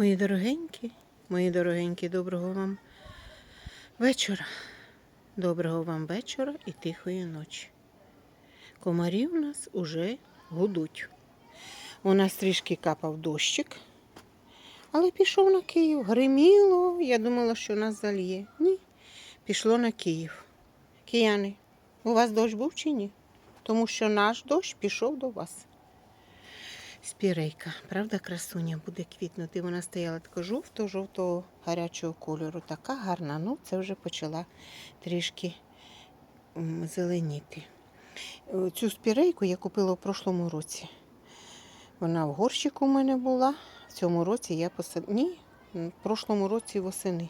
Мої дорогенькі, мої дорогенькі, доброго вам вечора. Доброго вам вечора і тихої ночі. Комарі у нас уже гудуть. У нас трішки капав дощик, але пішов на Київ. Гриміло, я думала, що нас зальє. Ні, пішло на Київ. Кияни, у вас дощ був чи ні? Тому що наш дощ пішов до вас. Спірейка, правда, красуня буде квітнути. Вона стояла така жовто-жовтого гарячого кольору. Така гарна. Ну, це вже почала трішки зеленіти. Е, Цю спірейку я купила в прошлому році. Вона в горщику у мене була. В цьому році я посадила. Ні, в прошлому році восени.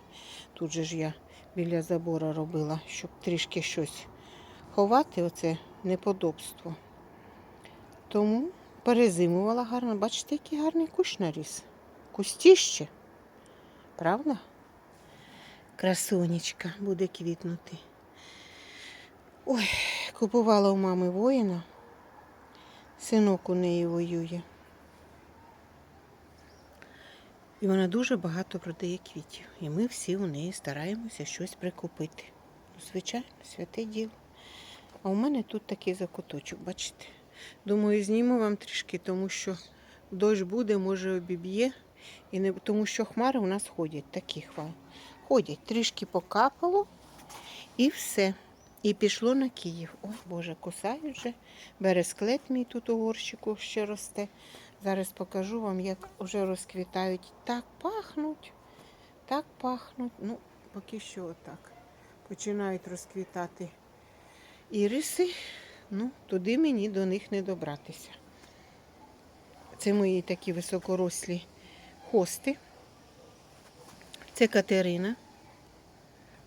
Тут же ж я біля забора робила, щоб трішки щось ховати, оце неподобство. Тому перезимувала гарно. Бачите, який гарний кущ наріс. Кустіще. Правда? Красунечка буде квітнути. Ой, купувала у мами воїна. Синок у неї воює. І вона дуже багато продає квітів. І ми всі у неї стараємося щось прикупити. Ну, звичайно, святе діло. А у мене тут такий закуточок, бачите? Думаю, зніму вам трішки, тому що дощ буде, може обіб'є. І не тому що хмари у нас ходять, такі хвали. Ходять, трішки покапало і все. І пішло на Київ. Ой, Боже, кусають вже. Бересклет мій тут у горщику ще росте. Зараз покажу вам, як вже розквітають. Так пахнуть, так пахнуть. Ну, поки що отак. Починають розквітати іриси. Ну, туди мені до них не добратися. Це мої такі високорослі хости. Це Катерина.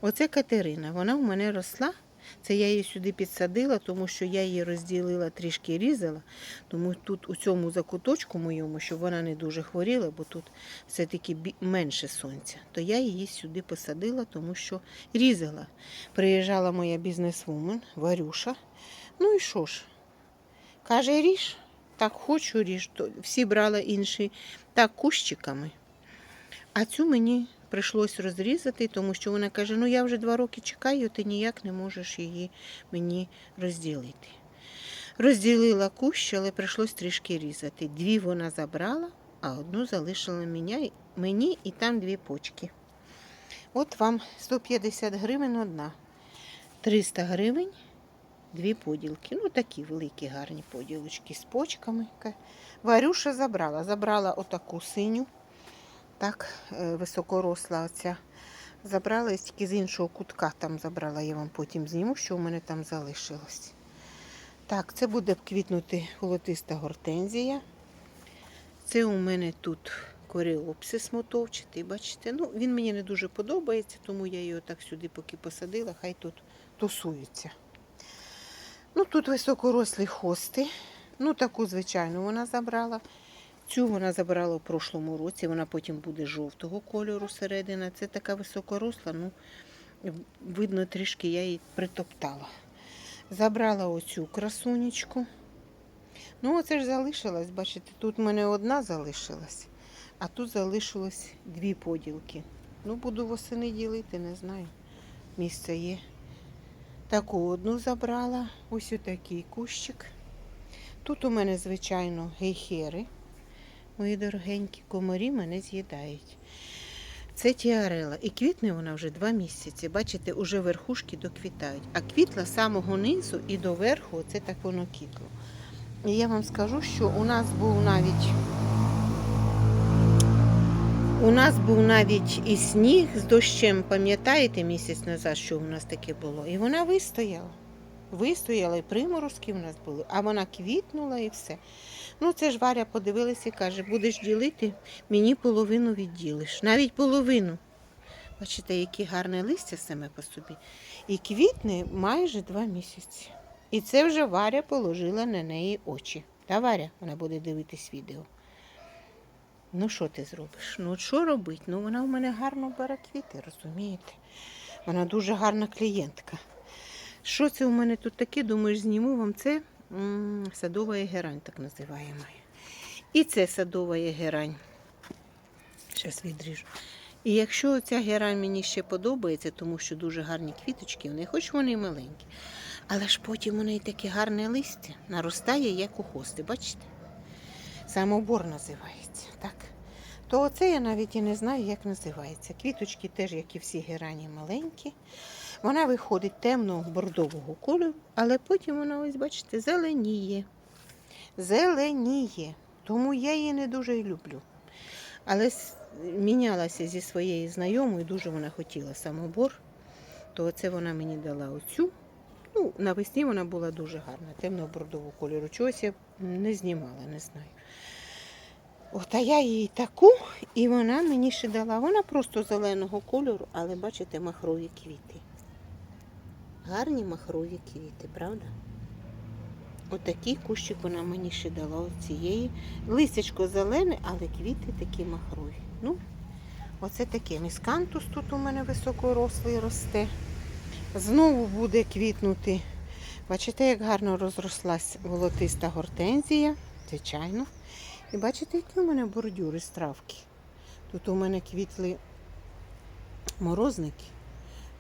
Оце Катерина. Вона в мене росла. Це я її сюди підсадила, тому що я її розділила, трішки різала. Тому тут у цьому закуточку моєму, щоб вона не дуже хворіла, бо тут все-таки менше сонця, то я її сюди посадила, тому що різала. Приїжджала моя бізнесвумен Варюша. Ну і що ж? Каже, ріж. Так хочу ріж. Всі брали інші так кущиками. А цю мені прийшлось розрізати, тому що вона каже: ну я вже два роки чекаю, ти ніяк не можеш її мені розділити. Розділила кущ, але прийшлось трішки різати. Дві вона забрала, а одну залишила мені, і там дві почки. От вам 150 гривень одна. 300 гривень дві поділки. Ну, такі великі гарні поділочки з почками. Варюша забрала. Забрала отаку синю, так, е, високоросла оця. Забрала тільки з іншого кутка там забрала. Я вам потім зніму, що у мене там залишилось. Так, це буде квітнути холотиста гортензія. Це у мене тут коріопсис мотовчатий, бачите. Ну, він мені не дуже подобається, тому я його так сюди поки посадила, хай тут тусується. Ну, тут високорослі хости. Ну, таку, звичайну, вона забрала. Цю вона забрала в прошлому році, вона потім буде жовтого кольору середина. Це така високоросла, ну, видно, трішки я її притоптала. Забрала оцю красунечку. Ну, оце ж залишилось, бачите, тут в мене одна залишилась, а тут залишилось дві поділки. Ну, буду восени ділити, не знаю. Місце є. Таку одну забрала, ось отакий кущик. Тут у мене, звичайно, гейхери. Мої дорогенькі комарі мене з'їдають. Це тіарела. І квітне вона вже два місяці. Бачите, уже верхушки доквітають. А квітла з самого низу і до верху, оце так воно квітло. І я вам скажу, що у нас був навіть у нас був навіть і сніг з дощем, пам'ятаєте, місяць назад, що у нас таке було? І вона вистояла. Вистояла, і приморозки в нас були, а вона квітнула і все. Ну, це ж Варя подивилася і каже, будеш ділити, мені половину відділиш. Навіть половину. Бачите, яке гарне листя саме по собі. І квітне майже два місяці. І це вже Варя положила на неї очі. Та Варя, вона буде дивитись відео. Ну, що ти зробиш? Ну, що робити? Ну, вона в мене гарно бере квіти, розумієте? Вона дуже гарна клієнтка. Що це у мене тут таке? Думаю, зніму вам це садова егерань, так називаємо. І це садова егерань. Зараз відріжу. І якщо ця герань мені ще подобається, тому що дуже гарні квіточки, в неї, хоч вони і маленькі. Але ж потім у неї таке гарне листя наростає, як у хости, бачите? Самобор називається. так. То оце я навіть і не знаю, як називається. Квіточки теж, як і всі герані, маленькі. Вона виходить темно-бордового кольору, але потім вона, ось бачите, зеленіє. Зеленіє. Тому я її не дуже люблю. Але мінялася зі своєю знайомою, дуже вона хотіла самобор, то оце вона мені дала оцю. Ну, навесні вона була дуже гарна, темно-бордового кольору. Чогось я не знімала, не знаю. От, а я їй таку, і вона мені ще дала. Вона просто зеленого кольору, але бачите, махрові квіти. Гарні махрові квіти, правда? Отакий кущик вона мені ще дала от цієї. Листячко зелене, але квіти такі махрові. Ну, оце таке. Міскантус тут у мене високорослий росте. Знову буде квітнути. Бачите, як гарно розрослась волотиста гортензія, звичайно. І бачите, які у мене бордюри з травки. Тут у мене квітли морозники.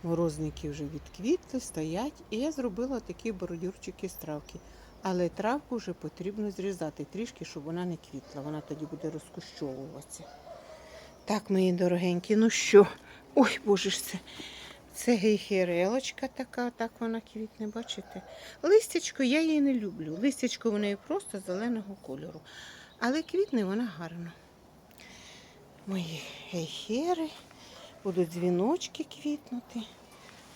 Морозники вже відквітли, стоять. І я зробила такі бордюрчики з травки. Але травку вже потрібно зрізати трішки, щоб вона не квітла. Вона тоді буде розкущовуватися. Так, мої дорогенькі, ну що? Ой, боже ж це. Це гейхерелочка така, так вона квітне, бачите? Листячко я її не люблю. Листячко в неї просто зеленого кольору. Але квітне вона гарно. Мої гейхери, будуть дзвіночки квітнути.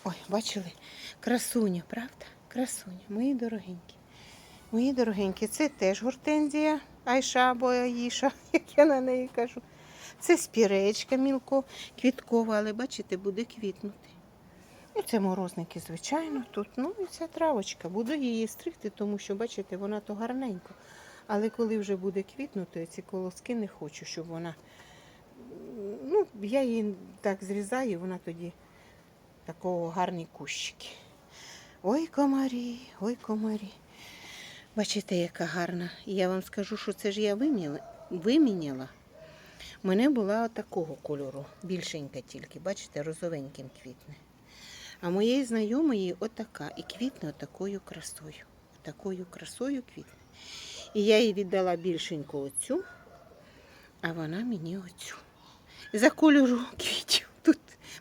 Ой, бачили? Красуня, правда? Красуня, мої дорогенькі. Мої дорогенькі, це теж гортензія Айша або Аїша, як я на неї кажу. Це спіречка мілко квіткова, але бачите, буде квітнути. Ну, це морозники, звичайно, тут. Ну і ця травочка. Буду її стригти, тому що, бачите, вона то гарненько. Але коли вже буде квітнути, ці колоски не хочу, щоб вона. Ну, я її так зрізаю, вона тоді такого гарні кущики. Ой, комарі, ой, комарі. Бачите, яка гарна. І я вам скажу, що це ж я виміняла. У мене була отакого кольору, більшенька тільки, бачите, розовеньким квітне. А моєї знайомої отака. І квітне отакою красою. Такою красою квітне. І я їй віддала більшеньку оцю, а вона мені оцю. За кольору квітів. Тут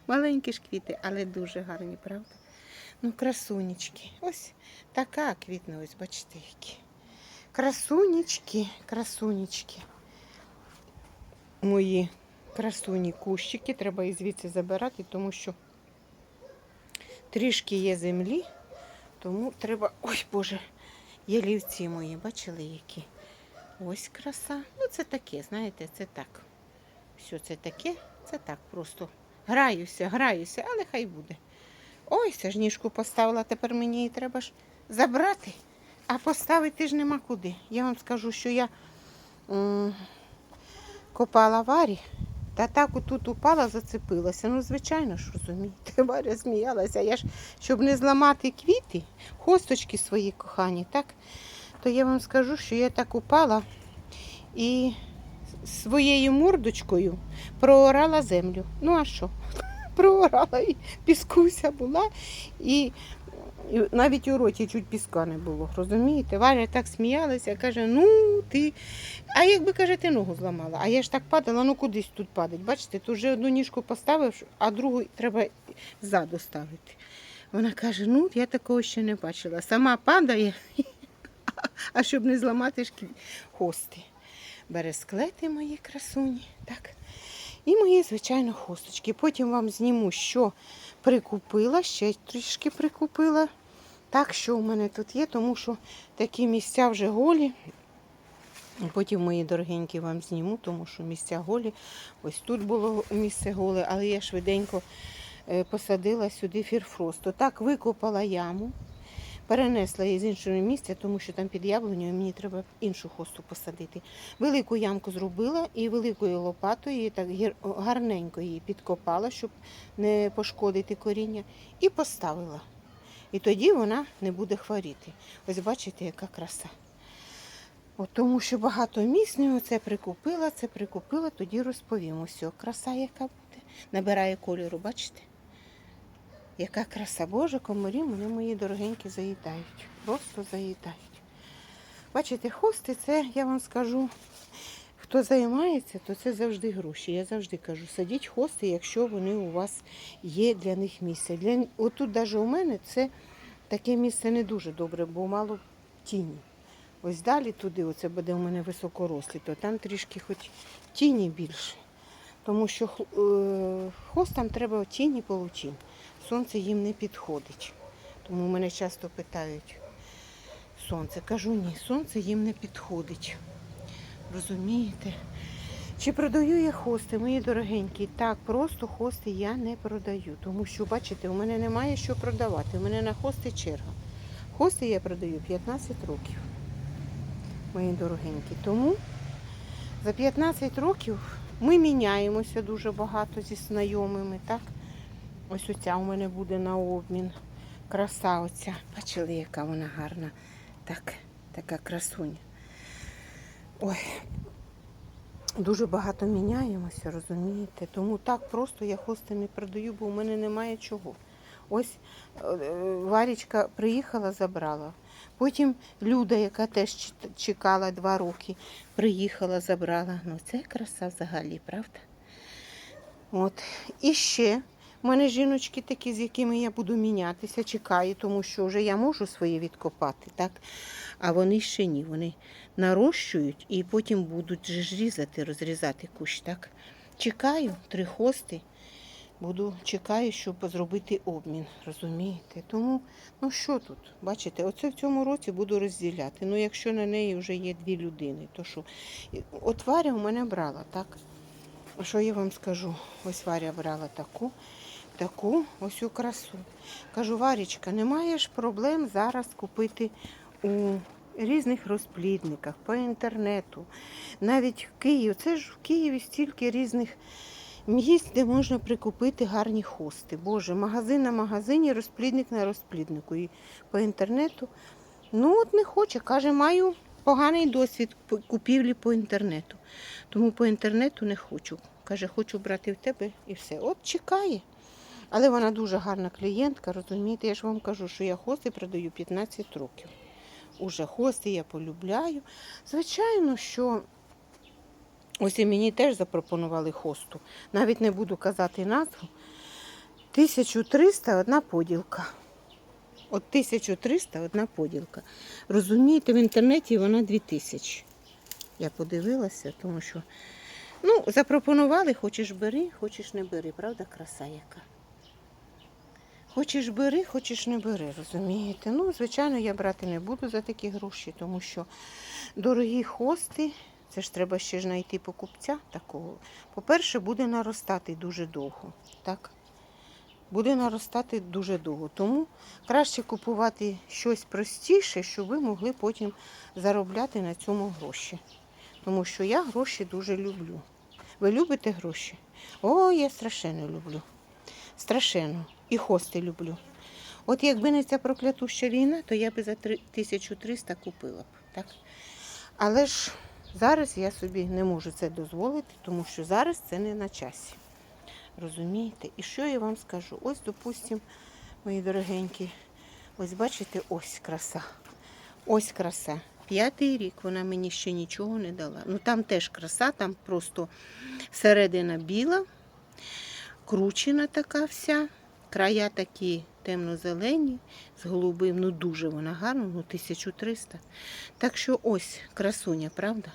маленькі ж квіти, але дуже гарні, правда? Ну, красунечки. Ось така квітне, ось бачите, які. Красунечки, красунечки. Мої красуні кущики. Треба їх звідси забирати, тому що трішки є землі, тому треба. Ой, Боже, ялівці мої, бачили які? Ось краса. Ну, це таке, знаєте, це так. Все це таке, це так просто. Граюся, граюся, але хай буде. Ой, це поставила, тепер мені її треба ж забрати, а поставити ж нема куди. Я вам скажу, що я копала варі, та так отут упала, зацепилася. Ну, звичайно ж, розумієте, Варя сміялася. Я ж, щоб не зламати квіти, хосточки свої кохані, так, то я вам скажу, що я так упала і своєю мордочкою проорала землю. Ну а що? Проорала і піскуся була, і, навіть у роті чуть піска не було. Розумієте? Валя так сміялася, каже, ну ти. А якби каже, ти ногу зламала. А я ж так падала, ну кудись тут падать. Бачите, тут вже одну ніжку поставив, а другу треба ззаду ставити. Вона каже, ну я такого ще не бачила. Сама падає, а щоб не зламати кві- хости. Бересклети мої красуні. Так. І мої, звичайно, хосточки. Потім вам зніму, що прикупила, ще трішки прикупила. Так, що у мене тут є, тому що такі місця вже голі. Потім мої дорогенькі вам зніму, тому що місця голі. Ось тут було місце голе, але я швиденько е, посадила сюди фірфросту. Так, викопала яму, перенесла її з іншого місця, тому що там під яблунею мені треба іншу хосту посадити. Велику ямку зробила і великою лопатою так гарненько її підкопала, щоб не пошкодити коріння, і поставила. І тоді вона не буде хворіти. Ось бачите, яка краса. От тому що багато місць це прикупила, це прикупила, тоді розповім. Ось, краса яка буде. Набирає кольору, бачите? Яка краса Боже, комарі мене мої дорогенькі заїдають. Просто заїдають. Бачите, хости це, я вам скажу, хто займається, то це завжди гроші. Я завжди кажу, садіть хости, якщо вони у вас є для них місце. Для... Отут навіть у мене це таке місце не дуже добре, бо мало тіні. Ось далі туди, оце буде у мене високорослі, то там трішки хоч тіні більше. Тому що е, хостам треба тіні получити. Сонце їм не підходить. Тому мене часто питають сонце. Кажу, ні, сонце їм не підходить. Розумієте? Чи продаю я хости, мої дорогенькі? Так, просто хости я не продаю. Тому що, бачите, у мене немає що продавати. У мене на хости черга. Хости я продаю 15 років, мої дорогенькі. Тому за 15 років ми міняємося дуже багато зі знайомими. так? Ось оця у мене буде на обмін. Краса оця. Бачили, яка вона гарна. Так, така красуня. Ой, дуже багато міняємося, розумієте? Тому так просто я хости не продаю, бо у мене немає чого. Ось е, е, Варічка приїхала, забрала. Потім Люда, яка теж чекала два роки, приїхала, забрала. Ну це краса взагалі, правда? От. І ще в мене жіночки такі, з якими я буду мінятися, чекаю, тому що вже я можу своє відкопати, так? А вони ще ні. Вони нарощують і потім будуть ж різати, розрізати кущ, так? Чекаю, три хости. Буду чекаю, щоб зробити обмін, розумієте? Тому, ну що тут? Бачите, оце в цьому році буду розділяти. Ну, якщо на неї вже є дві людини, то що? От Варя у мене брала, так? Що я вам скажу? Ось Варя брала таку, таку ось у красу. Кажу, Варічка, немає ж проблем зараз купити у різних розплідниках, по інтернету, навіть в Києві. Це ж в Києві стільки різних місць, де можна прикупити гарні хости. Боже, магазин на магазині, розплідник на розпліднику. І по інтернету. Ну, от не хоче. Каже, маю поганий досвід купівлі по інтернету. Тому по інтернету не хочу. Каже, хочу брати в тебе і все. От чекає. Але вона дуже гарна клієнтка, розумієте, я ж вам кажу, що я хости продаю 15 років. Уже хости я полюбляю. Звичайно, що ось і мені теж запропонували хосту. Навіть не буду казати назву. 1300 одна поділка. От 1300 одна поділка. Розумієте, в інтернеті вона 2000. Я подивилася, тому що ну, запропонували, хочеш бери, хочеш не бери. Правда, краса яка? Хочеш бери, хочеш не бери, розумієте? Ну, звичайно, я брати не буду за такі гроші, тому що дорогі хости, це ж треба ще ж знайти покупця такого. По-перше, буде наростати дуже довго. Так? Буде наростати дуже довго. Тому краще купувати щось простіше, щоб ви могли потім заробляти на цьому гроші. Тому що я гроші дуже люблю. Ви любите гроші? О, я страшенно люблю. Страшенно. І хости люблю. От якби не ця проклятуща війна, то я би за 1300 купила б. Так? Але ж зараз я собі не можу це дозволити, тому що зараз це не на часі. Розумієте? І що я вам скажу? Ось, допустимо, мої дорогенькі, ось бачите, ось краса. Ось краса. П'ятий рік вона мені ще нічого не дала. Ну там теж краса, там просто середина біла, кручена така вся, края такі темно-зелені, з голубим, ну дуже вона гарна, ну 1300. Так що ось красуня, правда?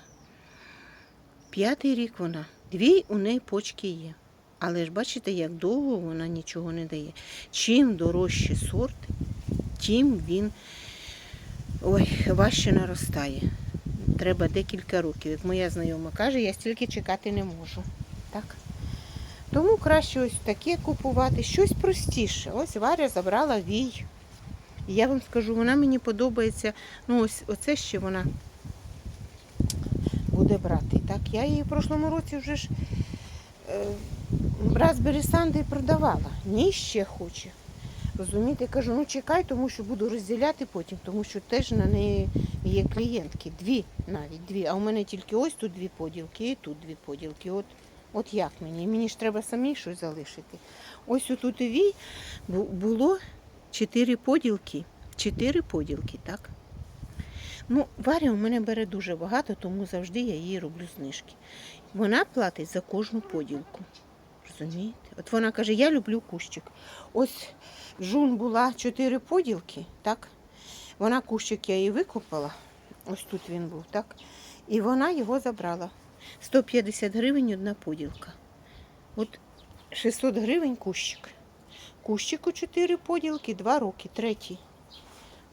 П'ятий рік вона. Дві у неї почки є. Але ж бачите, як довго вона нічого не дає. Чим дорожчий сорт, тим він ой, важче наростає. Треба декілька років. Як моя знайома каже, я стільки чекати не можу. Так? Тому краще ось таке купувати, щось простіше. Ось Варя забрала вій. І я вам скажу, вона мені подобається. Ну, ось оце ще вона буде брати. Так, я її в прошлому році вже ж е, Raspberry Sunday продавала. Ні, ще хоче. Розумієте, кажу, ну чекай, тому що буду розділяти потім, тому що теж на неї є клієнтки. Дві навіть дві. А у мене тільки ось тут дві поділки і тут дві поділки. От, от як мені? Мені ж треба самі щось залишити. Ось у вій бу- було чотири поділки. Чотири поділки, так? Ну, Варя у мене бере дуже багато, тому завжди я їй роблю знижки. Вона платить за кожну поділку. Розумієте? От вона каже, я люблю кущик. Ось жун була чотири поділки, так? Вона кущик я її викопала. Ось тут він був, так? І вона його забрала. 150 гривень одна поділка. От 600 гривень кущик. Кущику 4 поділки, 2 роки, третій.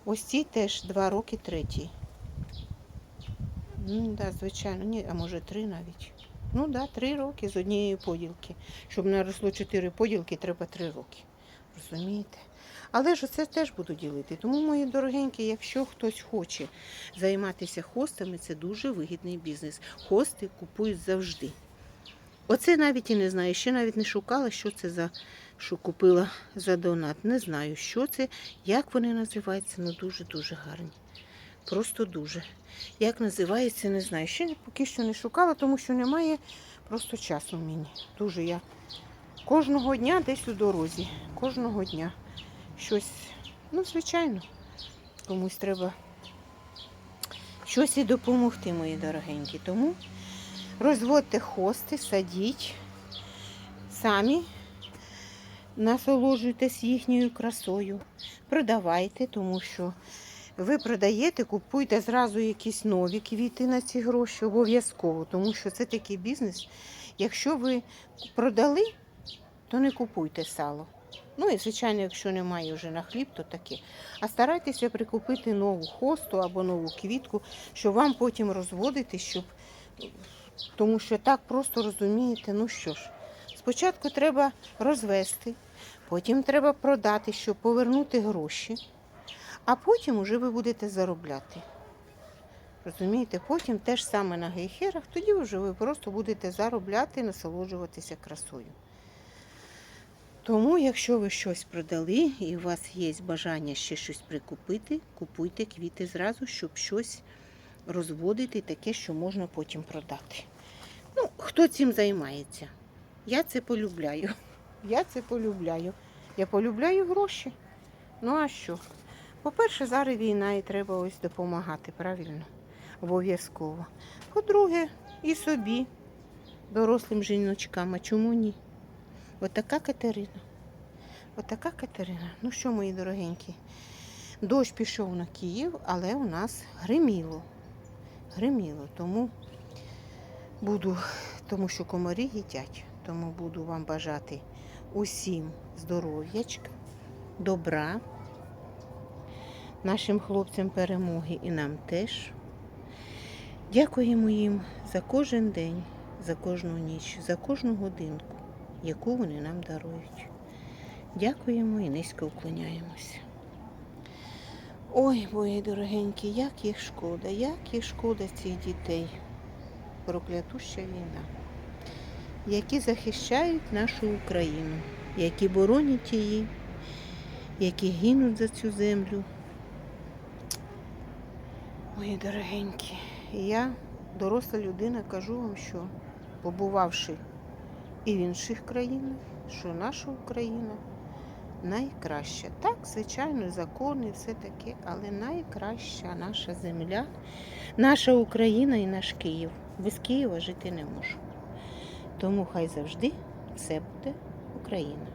Ось ці теж 2 роки, третій. Ну, да, звичайно, ні, а може 3 навіть. Ну так, да, 3 роки з однієї поділки. Щоб наросло 4 поділки, треба 3 роки. Розумієте? Але ж це теж буду ділити. Тому, мої дорогенькі, якщо хтось хоче займатися хостами, це дуже вигідний бізнес. Хости купують завжди. Оце навіть і не знаю. Ще навіть не шукала, що це за що купила за донат. Не знаю, що це, як вони називаються, ну дуже-дуже гарні. Просто дуже. Як називається, не знаю. Ще поки що не шукала, тому що немає просто часу мені. Дуже я кожного дня десь у дорозі. Кожного дня щось, ну, звичайно, комусь треба щось і допомогти, мої дорогенькі. Тому розводьте хости, садіть самі, насолоджуйтесь їхньою красою, продавайте, тому що ви продаєте, купуйте зразу якісь нові квіти на ці гроші, обов'язково, тому що це такий бізнес. Якщо ви продали, то не купуйте сало. Ну і, звичайно, якщо немає вже на хліб, то таке. А старайтеся прикупити нову хосту або нову квітку, щоб вам потім розводити, щоб... тому що так просто розумієте, ну що ж, спочатку треба розвести, потім треба продати, щоб повернути гроші, а потім уже ви будете заробляти. Розумієте, потім те ж саме на гейхерах, тоді вже ви просто будете заробляти, насолоджуватися красою. Тому, якщо ви щось продали і у вас є бажання ще щось прикупити, купуйте квіти зразу, щоб щось розводити, таке, що можна потім продати. Ну, хто цим займається? Я це полюбляю. Я це полюбляю. Я полюбляю гроші. Ну а що? По-перше, зараз війна і треба ось допомагати, правильно? Обов'язково. По-друге, і собі, дорослим жіночкам, а чому ні? Отака Катерина. Отака Катерина. Ну що, мої дорогенькі, дощ пішов на Київ, але у нас гриміло. Гриміло. Тому буду, тому що комарі їдять. Тому буду вам бажати усім здоров'ячка, добра, нашим хлопцям перемоги і нам теж. Дякуємо їм за кожен день, за кожну ніч, за кожну годинку, яку вони нам дарують. Дякуємо і низько уклоняємося. Ой, мої дорогенькі, як їх шкода, як їх шкода цих дітей. Проклятуща війна, які захищають нашу Україну, які боронять її, які гинуть за цю землю. Мої дорогенькі, я, доросла людина, кажу вам, що побувавши і в інших країнах, що наша Україна найкраща. Так, звичайно, закони, все таке, але найкраща наша земля, наша Україна і наш Київ. Без Києва жити не можу. Тому хай завжди все буде Україна.